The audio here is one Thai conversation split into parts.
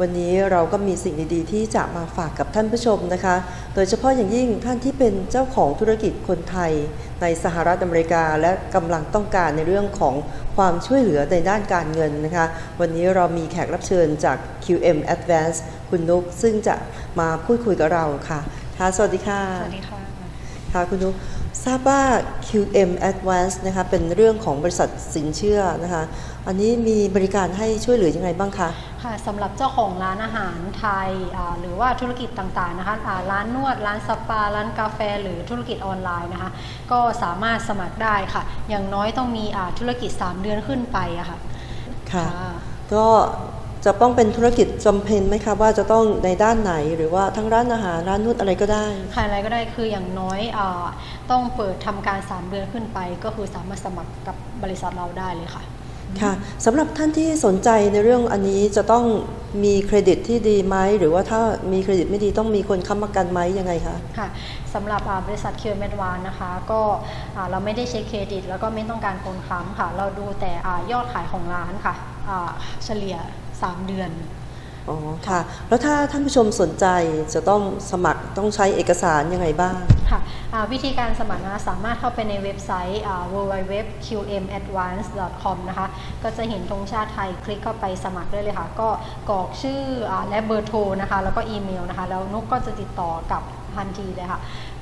วันนี้เราก็มีสิ่งดีๆ ที่จะมาฝากกับท่านผู้ชมนะคะ โดยเฉพาะอย่างยิ่งท่านที่เป็นเจ้าของธุรกิจคนไทย ในสหรัฐอเมริกาและกำลังต้องการในเรื่องของความช่วยเหลือในด้านการเงินนะคะ วันนี้เรามีแขกรับเชิญจาก QM Advance คุณนุกซึ่งจะมาพูดคุยกับเราค่ะค่ะสวัสดีค่ะ สวัสดีค่ะ ค่ะคุณนุกทราบว่า QM Advance นะคะเป็นเรื่องของบริษัทสินเชื่อนะคะอันนี้มีบริการให้ช่วยเหลือยังไงบ้างคะค่ะสำหรับเจ้าของร้านอาหารไทยอ่าหรือว่าธุรกิจต่างๆนะคะอ่าร้านนวดร้านสปา ร้านกาแฟ หรือธุรกิจออนไลน์นะคะก็สามารถสมัครได้ค่ะ อย่างน้อยต้องมีอ่าธุรกิจ 3 เดือนขึ้นไปอะค่ะค่ะก็ จะต้องเป็นธุรกิจจำเป็นไหมคะว่าจะต้องในด้านไหนหรือว่าทั้งร้านอาหารร้านนวดอะไรก็ได้ขายอะไรก็ได้คืออย่างน้อยอาต้องเปิดทำการ 3 เดือนขึ้นไป ก็คือสามารถสมัครกับบริษัทเราได้เลยค่ะค่ะสำหรับท่านที่สนใจในเรื่องอันนี้จะต้องมีเครดิตที่ดีไหมหรือว่าถ้ามีเครดิตไม่ดีต้องมีคนค้ำประกันไหมยังไงคะค่ะสำหรับอ่าบริษัทเคียวเมดวานนะคะ ก็อ่าเราไม่ได้เช็คเครดิต แล้วก็ไม่ต้องการคนค้ำค่ะ เราดูแต่อายอดขายของร้านค่ะอ่าเฉลี่ย 3 เดือน อ๋อค่ะ แล้วถ้าท่านผู้ชมสนใจจะต้องสมัครต้องใช้เอกสารยังไงบ้าง ค่ะอ่าวิธีการสมัครนะคะสามารถเข้าไปในเว็บไซต์อ่า www.qmadvance.com นะคะ ก็จะเห็นธงชาติไทยคลิกเข้าไปสมัครได้เลยค่ะ ก็กรอกชื่ออาและเบอร์โทรนะคะ แล้วก็อีเมลนะคะ แล้วนุกก็จะติดต่อกลับทันทีเลยค่ะ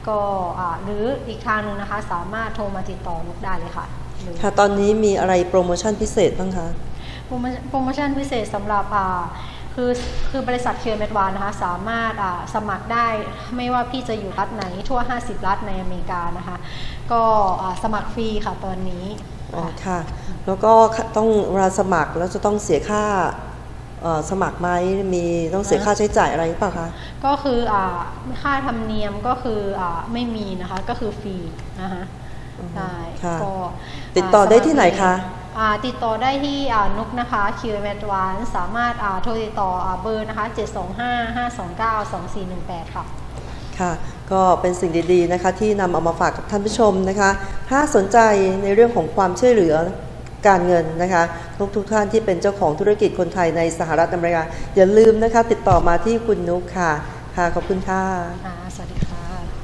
ก็อ่าหรืออีกทางหนึงนะคะ สามารถโทรมาติดต่อนุกได้เลยค่ะหรือค่ะ ตอนนี้มีอะไรโปรโมชั่นพิเศษบ้างคะ โปรโมชั่นโปรโมชั่นพิเศษสำหรับอ่าคือคือบริษัทเคียร์เมดวานนะคะสามารถอ่าสมัครได้ไม่ว่าพี่จะอยู่รัฐไหนทั่ว 50 รัฐในอเมริกานะคะ ก็อ่าสมัครฟรีค่ะตอนนี้อ๋อค่ะค่ะ แล้วก็ต้องเวลาสมัครแล้วจะต้องเสียค่าเอ่อสมัครไหมมีต้องเสียค่าใช้จ่ายอะไรหรือเปล่าคะก็คืออ่าค่าธรรมเนียมก็คืออ่าไม่มีนะคะก็คือฟรีนะคะใช่ค่ะก็ติดต่อได้ที่ไหนคะอ่า ติดต่อได้ที่อ่านุกนะคะคิวเมดวานสามารถอ่าโทรติดต่ออ่าเบอร์นะคะ 725-529-2418 ค่ะค่ะก็เป็นสิ่งดีๆนะคะที่นำเอามาฝากกับท่านผู้ชมนะคะ ถ้าสนใจในเรื่องของความช่วยเหลือการเงินนะคะทุกทุกๆท่านที่เป็นเจ้าของธุรกิจคนไทยในสหรัฐอเมริกา อย่าลืมนะคะ ติดต่อมาที่คุณนุกค่ะ ค่ะ ขอบคุณค่ะค่ะ